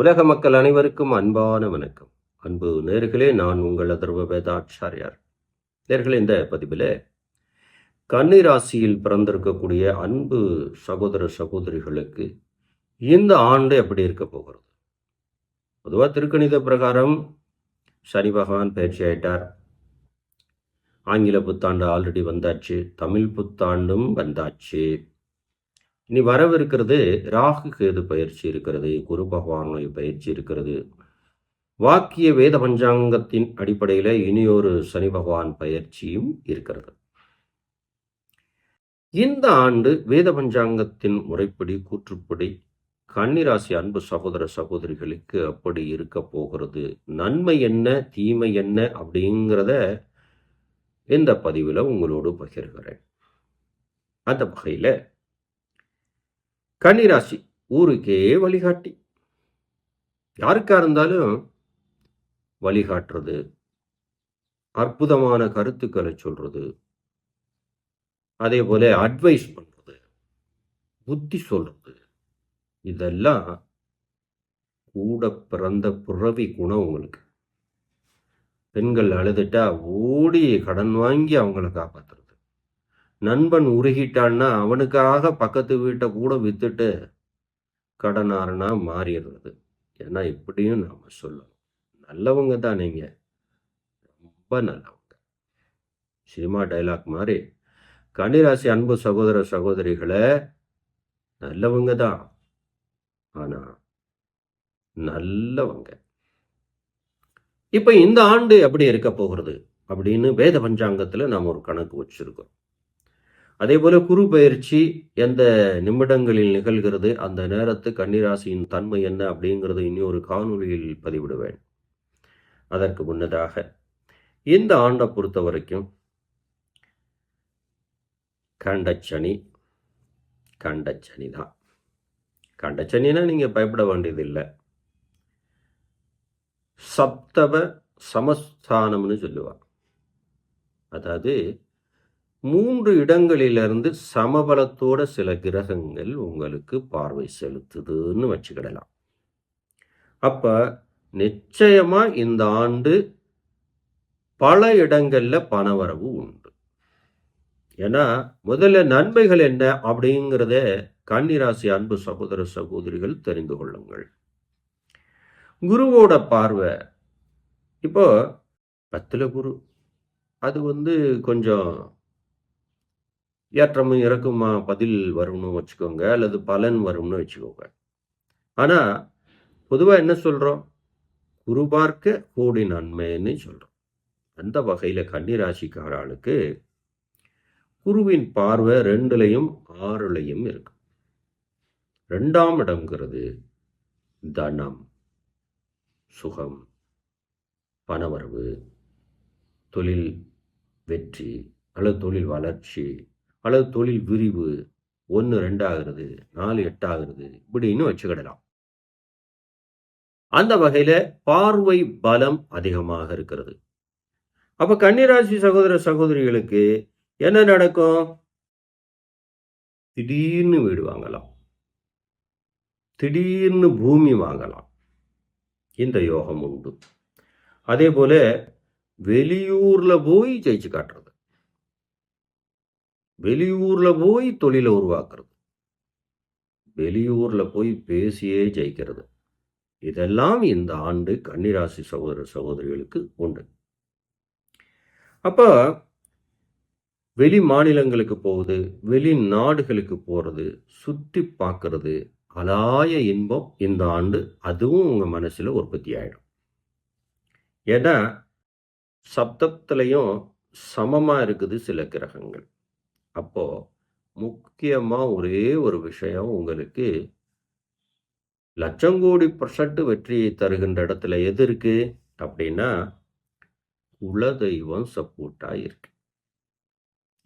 உலக மக்கள் அனைவருக்கும் அன்பான வணக்கம். அன்பு நேர்களே நான் உங்கள் அதர்வ வேதாச்சாரியார். நேர்களே இந்த பதிவில் கன்னிராசியில் பிறந்திருக்கக்கூடிய அன்பு சகோதர சகோதரிகளுக்கு இந்த ஆண்டு எப்படி இருக்க போகிறது? பொதுவாக திருக்கணித பிரகாரம் சனி பகவான் பயிற்சி ஆயிட்டார். ஆங்கில புத்தாண்டு ஆல்ரெடி வந்தாச்சு தமிழ் புத்தாண்டும் வந்தாச்சு. இனி வரவிருக்கிறது ராகு கேது பயிற்சி இருக்கிறது? குரு பகவானுடைய பயிற்சி இருக்கிறது. வாக்கிய வேத பஞ்சாங்கத்தின் அடிப்படையில் இனியொரு சனி பகவான் பயிற்சியும் இருக்கிறது. இந்த ஆண்டு வேத பஞ்சாங்கத்தின் முறைப்படி கூற்றுப்படி கன்னிராசி அன்பு சகோதர சகோதரிகளுக்கு அப்படி இருக்க போகிறது. நன்மை என்ன தீமை என்ன அப்படிங்கிறத இந்த பதிவில் உங்களோடு பகிர்கிறேன். அந்த வகையில் கன்னிராசி ஊருக்கே வழிகாட்டி. யாருக்கா இருந்தாலும் வழிகாட்டுறது. அற்புதமான கருத்துக்களை சொல்றது. அதே போல அட்வைஸ் பண்றது. புத்தி சொல்றது. இதெல்லாம் கூட பிறந்த பிறவி குணம் உங்களுக்கு. பெண்கள் அழுதுட்டா ஓடி கடன் வாங்கி அவங்கள காப்பாற்றுறது நண்பன் உருகிட்டான்னா அவனுக்காக பக்கத்து வீட்டை கூட வித்துட்டு கடனாரனா மாறிடுறது. ஏன்னா இப்படியும் நாம் சொல்லணும். நல்லவங்க தான் நீங்கள் ரொம்ப நல்லவங்க. சினிமா டைலாக் மாதிரி கன்னிராசி அன்பு சகோதர சகோதரிகளை நல்லவங்க தான். ஆனால் நல்லவங்க. இப்போ இந்த ஆண்டு எப்படி இருக்க போகிறது? அப்படின்னு வேத பஞ்சாங்கத்தில் நாம் ஒரு கணக்கு வச்சுருக்கோம். அதே போல குரு பயிற்சி எந்த நிமிடங்களில் நிகழ்கிறது அந்த நேரத்து கன்னிராசியின் தன்மை என்ன அப்படிங்கிறது இனி ஒரு காணொலியில் பதிவிடுவேன். அதற்கு முன்னதாக இந்த ஆண்டை பொறுத்த வரைக்கும் கண்டச்சனி கண்டச்சனி தான் கண்டச்சனினா நீங்க பயப்பட வேண்டியதில்லை. சப்தவ சமஸ்தானம்னு சொல்லுவாள் அதாவது மூன்று இடங்களிலிருந்து சமபலத்தோட சில கிரகங்கள் உங்களுக்கு பார்வை செலுத்துதுன்னு வச்சுக்கிடலாம். அப்ப நிச்சயமா இந்த ஆண்டு பல இடங்கள்ல பணவரவு உண்டு. ஏன்னா முதல்ல நன்மைகள் என்ன அப்படிங்கிறத கன்னிராசி அன்பு சகோதர சகோதரிகள் தெரிந்து கொள்ளுங்கள். குருவோட பார்வை இப்போ பத்துல குரு அது வந்து கொஞ்சம் ஏற்றமும் இறக்குமா பதில் வரும்னு வச்சுக்கோங்க அல்லது பலன் வரும்னு வச்சுக்கோங்க. ஆனால் பொதுவாக என்ன சொல்கிறோம் குரு பார்க்க கோடி நன்மைன்னு சொல்கிறோம் அந்த வகையில் கன்னிராசிக்கார ஆளுக்கு குருவின் பார்வை ரெண்டுலையும் ஆறுலையும் இருக்கு. ரெண்டாம் இடம்ங்கிறது தனம் சுகம் பணவரவு தொழில் வெற்றி அல்லது தொழில் வளர்ச்சி அல்லது தொழில் விரிவு ஒன்று ரெண்டாகிறது நாலு எட்டாகிறது இப்படின்னு வச்சுக்கிடலாம். அந்த வகையில பார்வை பலம் அதிகமாக இருக்கிறது. அப்ப கன்னிராசி சகோதர சகோதரிகளுக்கு என்ன நடக்கும்? திடீர்னு வீடு வாங்கலாம். திடீர்னு பூமி வாங்கலாம். இந்த யோகம் உண்டு. அதே போல வெளியூர்ல போய் ஜெயிச்சு காட்டுறது. வெளியூரில் போய் தொழிலை உருவாக்குறது. வெளியூரில் போய் பேசியே ஜெயிக்கிறது. இதெல்லாம் இந்த ஆண்டு கன்னிராசி சகோதர சகோதரிகளுக்கு உண்டு. அப்போ வெளி மாநிலங்களுக்கு போகுது வெளி நாடுகளுக்கு போகிறது சுற்றி பார்க்கறது அலாய இன்பம் இந்த ஆண்டு அதுவும் உங்கள் மனசில் உற்பத்தி ஆகிடும் ஏன்னா சப்தத்துலேயும் சமமாக இருக்குது சில கிரகங்கள். அப்போ முக்கியமாக ஒரே ஒரு விஷயம் உங்களுக்கு லட்சங்கோடி பர்சன்ட் வெற்றியை தருகின்ற இடத்துல எது இருக்கு? அப்படின்னா குலதெய்வம் சப்போர்ட்டாக இருக்கு.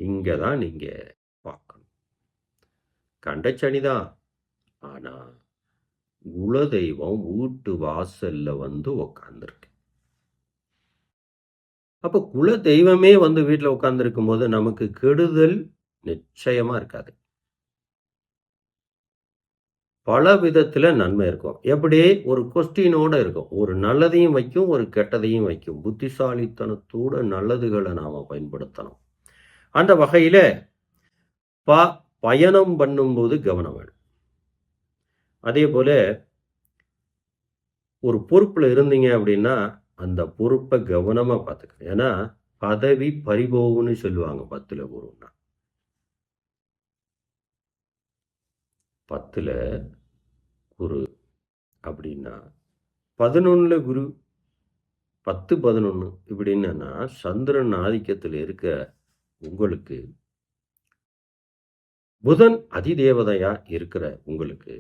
இங்கே தான் நீங்கள் பார்க்கணும். கண்டச்சனி தான் ஆனால் குலதெய்வம் வீட்டு வாசல்ல வந்து உக்காந்துருக்கு. அப்போ குல தெய்வமே வந்து வீட்டில் உட்காந்துருக்கும் போது நமக்கு கெடுதல் நிச்சயமா இருக்காது. பல விதத்தில் நன்மை இருக்கும். எப்படி? ஒரு கொஸ்டினோட இருக்கும். ஒரு நல்லதையும் வைக்கும் ஒரு கெட்டதையும் வைக்கும். புத்திசாலித்தனத்தோட நல்லதுகளை நாம் பயன்படுத்தணும். அந்த வகையில் ப பயணம் பண்ணும்போது கவனம் வேணும். அதே போல் ஒரு பொறுப்பில் இருந்தீங்க அப்படின்னா அந்த பொறுப்பை கவனமாக பார்த்துக்கணும். ஏன்னா பதவி பறிபோகுன்னு சொல்லுவாங்க பத்தில் குருன்னா. பத்தில் குரு அப்படின்னா பதினொன்றில் குரு. பத்து பதினொன்று இப்படின்னா சந்திரன் ஆதிக்கத்தில் இருக்க உங்களுக்கு புதன் அதிதேவதையா இருக்கிற உங்களுக்கு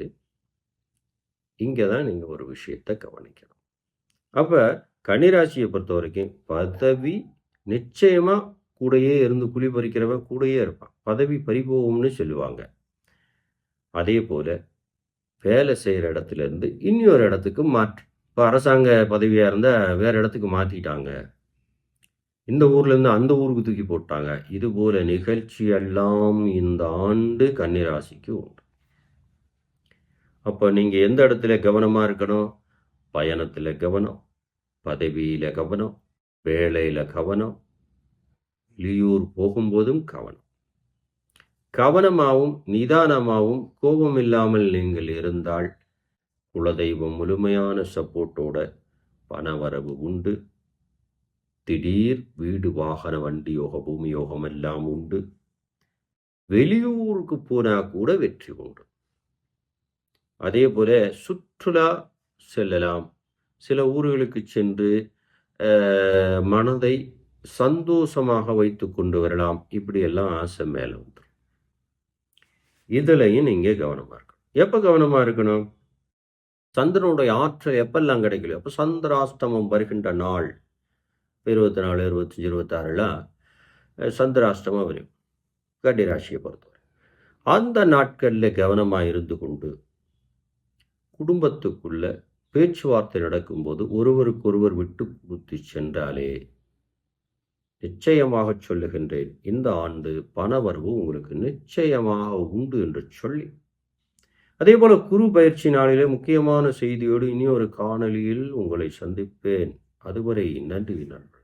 இங்கே தான் நீங்கள் ஒரு விஷயத்தை கவனிக்கணும். அப்போ கன்னிராசியை பொறுத்த வரைக்கும் பதவி நிச்சயமாக கூடயே இருந்து குழி பறிக்கிறவன் கூடயே இருப்பான். பதவி பறிபோகும்னு சொல்லுவாங்க. அதே போல் வேலை செய்கிற இடத்துல இருந்து இன்னொரு இடத்துக்கு மாற்று. இப்போ அரசாங்க பதவியாக இருந்தால் வேறு இடத்துக்கு மாற்றிட்டாங்க இந்த ஊர்லேருந்து அந்த ஊருக்கு தூக்கி போட்டாங்க. இது போல நிகழ்ச்சி எல்லாம் இந்த ஆண்டு கன்னிராசிக்கு உண்டு. அப்போ நீங்கள் எந்த இடத்துல கவனமாக இருக்கணும்? பயணத்தில் கவனம் பதவியில் கவனம் வேலையில் கவனம் வெளியூர் போகும்போதும் கவனம். கவனமாகவும் நிதானமாகவும் கோபம் இல்லாமல் நீங்கள் இருந்தால் குலதெய்வம் முழுமையான சப்போர்ட்டோட பணவரவு உண்டு. திடீர் வீடு வாகன வண்டி யோகம் பூமி யோகம் எல்லாம் உண்டு. வெளியூருக்கு போனால் கூட வெற்றி உண்டு. அதே போல சுற்றுலா செல்லலாம். சில ஊர்களுக்கு சென்று மனதை சந்தோஷமாக வைத்து கொண்டு வரலாம். இப்படியெல்லாம் ஆசை மேலே வந்துடும் இதுலையும் நீங்கள் கவனமாக இருக்கணும். எப்போ கவனமாக இருக்கணும்? சந்திரனுடைய ஆற்றல் எப்பெல்லாம் கிடைக்கல அப்போ சந்திராஷ்டமம் வருகின்ற நாள் இருபத்தி நாலு இருபத்தஞ்சி இருபத்தாறுலாம் சந்திராஷ்டமம் வரும். கட்டி ராசியை பொறுத்தவரை. அந்த நாட்களில் கவனமாக இருந்து கொண்டு குடும்பத்துக்குள்ள பேச்சுவார்த்தை நடக்கும்போது ஒருவருக்கொருவர் விட்டு கொடுத்து சென்றாலே நிச்சயமாக சொல்லுகின்றேன். இந்த ஆண்டு பணவரவு உங்களுக்கு நிச்சயமாக உண்டு என்று சொல்லி. அதே போல குரு பயிற்சி நாளிலே முக்கியமான செய்தியோடு இனி ஒரு காணொலியில் உங்களை சந்திப்பேன். அதுவரை நன்றி நண்பர்கள்.